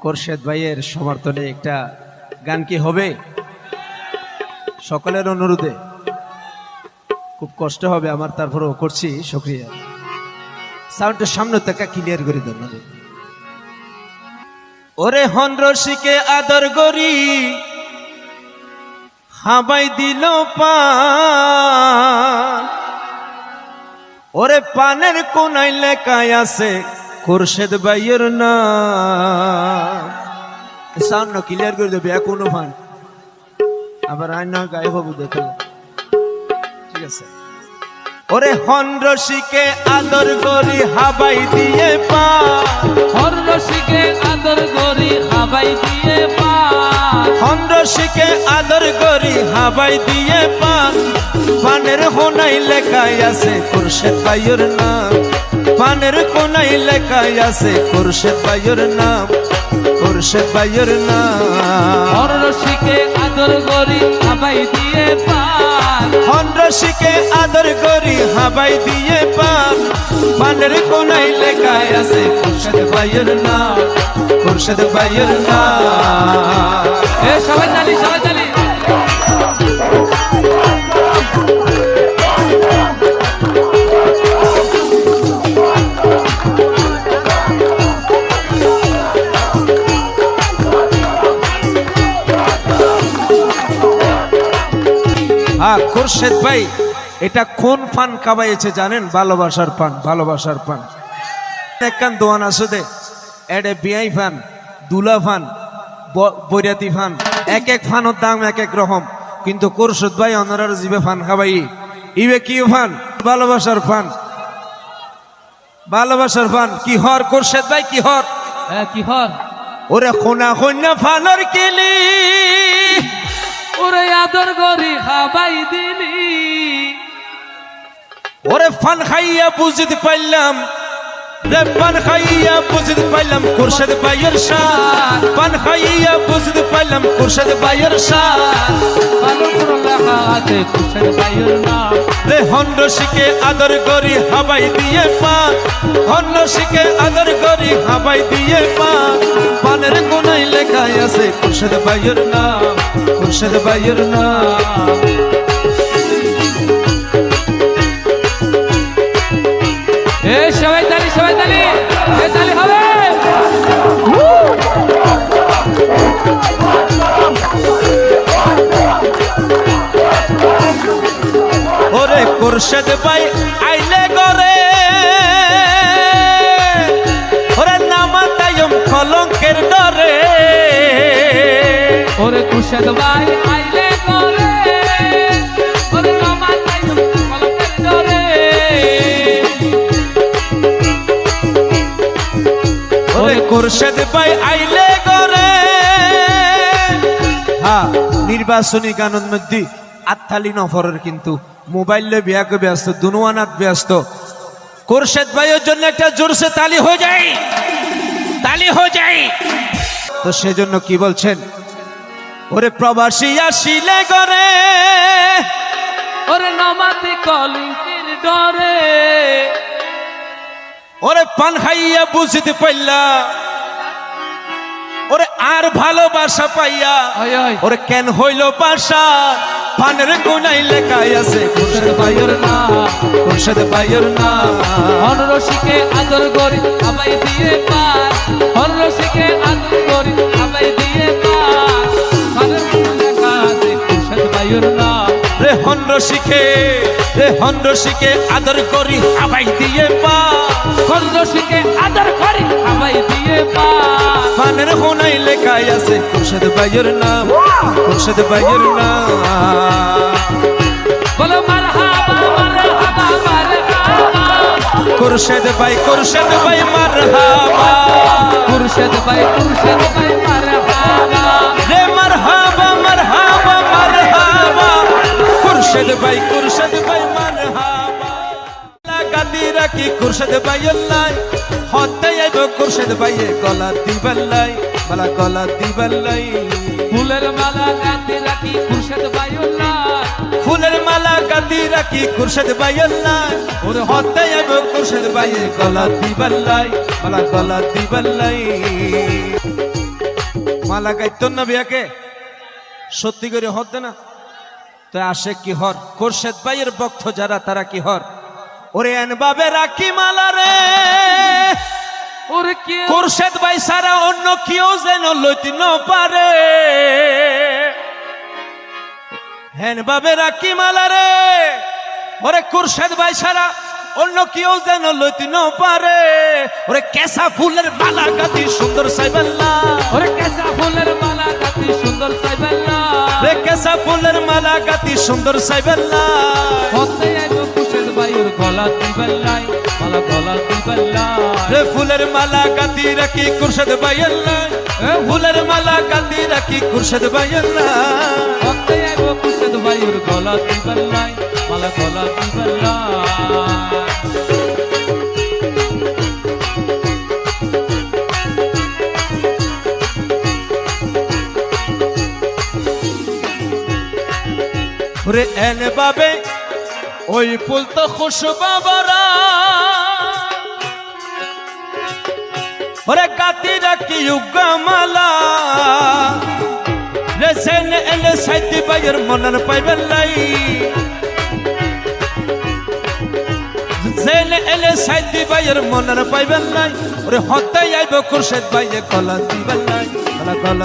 খোরশেদ ভাইয়ের সমর্থনে একটা গান কি হবে? সকলের অনুরোধে। খুব কষ্ট হবে আমার, তারপরেও করছি সক্রিয়া সাউন্ডটা সামনে থেকে ক্লিয়ার করে দেন। ওরে হন রসিকে আদর করি, হাবাই দিল পান। ওরে পানের কোনায় লেখায় আছে খোরশেদ ভাইয়ের না সাউন্ড ক্লিয়ার করে দেবে এখনও ফান আবার আইন গায়ে বাবু দেখে। ঠিক আছে। ওরে হন রসিকে আদর গরি হাবাই দিয়ে পা। হর রসিকে আদর করি হাবাই দিয়ে পা। হন রসিকে আদর গরি হাবাই দিয়ে পান পানের কোনাই লেখাই আছে খোরশেদ ভাইয়ের নাম। পানের কোনাই লেখায় আছে খোরশেদ ভাইয়ের নাম খোরশেদ ভাইয়ের নাম। হর রসিকে আদর করি হাবাই দিয়ে পা হন রসিকে আদর গরি হাবাই দিয়ে পান। পানের কোনাই লেখায় আছে খোরশেদ ভাইয়ের নাম খোরশেদ ভাইয়ের নাম। এ সবাই তালি সবাই তালি। খোরশেদ ভাই এটা কোন পান কাবাইছে জানেন? ভালোবাসার পান ভালোবাসার পান। একখান দোয়ান আছে দে। এডে বিয়াই ফান দুলা ফান বৈরাতি ফান এক এক ফানোর দাম এক এক রকম। কিন্তু খোরশেদ ভাই অনারার জিবে ফান খাবাই ইবে কি ফান ভালোবাসার ফান ভালোবাসার ফান কি হর খোরশেদ ভাই কি হর? এ, কি হর? ওরে খোনা খন্যা ফানর কেলি। ওরে আদর করি হাবাই দিলি। ওরে ফান খাইয়া বুঝতে পারলাম রে পান খাইয়া বুঝতে খুরশেদ শান পান খাইয়া বুঝতে পারলাম খুরশেদ ভাইয়ের শান ভালো করে লেখা আছে কুশের ভাইয়ের নাম। রে হন্ড শিখে আদর করি হাবাই দিয়ে পান হন্ড শিখে আদর করি হাবাই দিয়ে পানের কোনায় আছে খুরশেদ ভাইয়ের নাম খুরশেদ ভাইয়ের নাম। সবাই তালি সবাই তালি তালি হবে। ওরে খুরশেদ ভাই আইলে গরে ওরে ভাই আইলে করে খুরশেদ ভাই আইলে গরে হ্যাঁ নির্বাচনী গানের মধ্যে নফরের কিন্তু মোবাইলে বিয়াকে ব্যস্ত দুনুয়ানাত ব্যস্ত। খুরশেদ ভাইয়ের জন্য একটা জোরসে তালি হয়ে যায়। তালি হয়ে যায়। তো সেজন্য কি বলছেন? ওরে প্রবাসী আসিলে গরে ওরে নমাতি কলঙ্কের ডরে। ওরে পান খাইয়া বুঝতে পাইলা। ওরে আর ভালোবাসা পাইয়া। ওরে কেন হইল বাসা? পানের কোনাই লেখাই আছে খুরশেদ ভাইয়ের নাম খুরশেদ ভাইয়ের নাম হর রসিকে আদর করি আবাই দিয়ে পার। হর রসিকে আদর করি আবাই দিয়ে নাম রে শিখে রে শিখে আদর করি আবাই দিয়ে পা। হর রসিকে আদর করি আবাই দিয়ে পার পানের কোনাই লেখাই আছে খুরশেদ ভাইয়ের নাম খুরশেদ ভাইয়ের নাম। বলো মারহাবা মারহাবা মারহাবা। খুরশেদ ভাই খুরশেদ ভাই মারহাবা। মুর্শিদ ভাই মুর্শিদ ভাই খুরশেদ ভাই খুরশেদ ভাই মারহাবা লাগাতি রাখি খুরশেদ ভাই আল্লাহ। হতে আইব খুরশেদ ভাই গলা দিবাল্লাই বালা গলা দিবাল্লাই। ফুলের মালা গাঁথি রাখি মুর্শিদ ভাই উল্লাহ ফুলের মালা গাতি রাখি খুরশেদ ভাই আল্লাহ। ওরে হতে আইব খুরশেদ ভাই গলা দিবাল্লাই বালা গলা দিবাল্লাই। মালা গাইতন না বিয়াকে? সত্যি করে হত না? তো আসে কি হর? খোরশেদ ভাইয়ের বক্ত যারা তারা কি হর? ওরে এন বাবে রাখি মালা রে। খোরশেদ ভাই সারা অন্য কেউ যেন লইতে ন পারে। হেন বাবে রাখি মালা রে। ওরে খোরশেদ ভাই সারা অন্য কেউ যেন লইতে ন পারে। ওরে কেসা ফুলের মালা গাতি সুন্দর সাইবাল্লা। ওরে কেসা ফুলের ফুলের মালা গাতি সুন্দর সাইবাল্লা হতে আইব কুশের বায়ুর গলা দিবেল্লাই মালা গলা দিবেল্লাই রে ফুলের মালা গাতি রাখি খুরশেদ ভাইয়াল্লা এ? ফুলের মালা গাতি রাখি খুরশেদ ভাইয়াল্লা হতে বায়ুর গলা দিবেল্লাই মালা গলা দিবেল্লাই ওরে এন বাবে, ওই ফুল তো খুশ বাবারা। ওরে গাতি রাখি উগা মালা রে সেন এলে বাইয়ের মনার পাইবেন নাই ওরে হতে আইব খুরশেদ বাইয়ে কলা দিবেন নাই কলা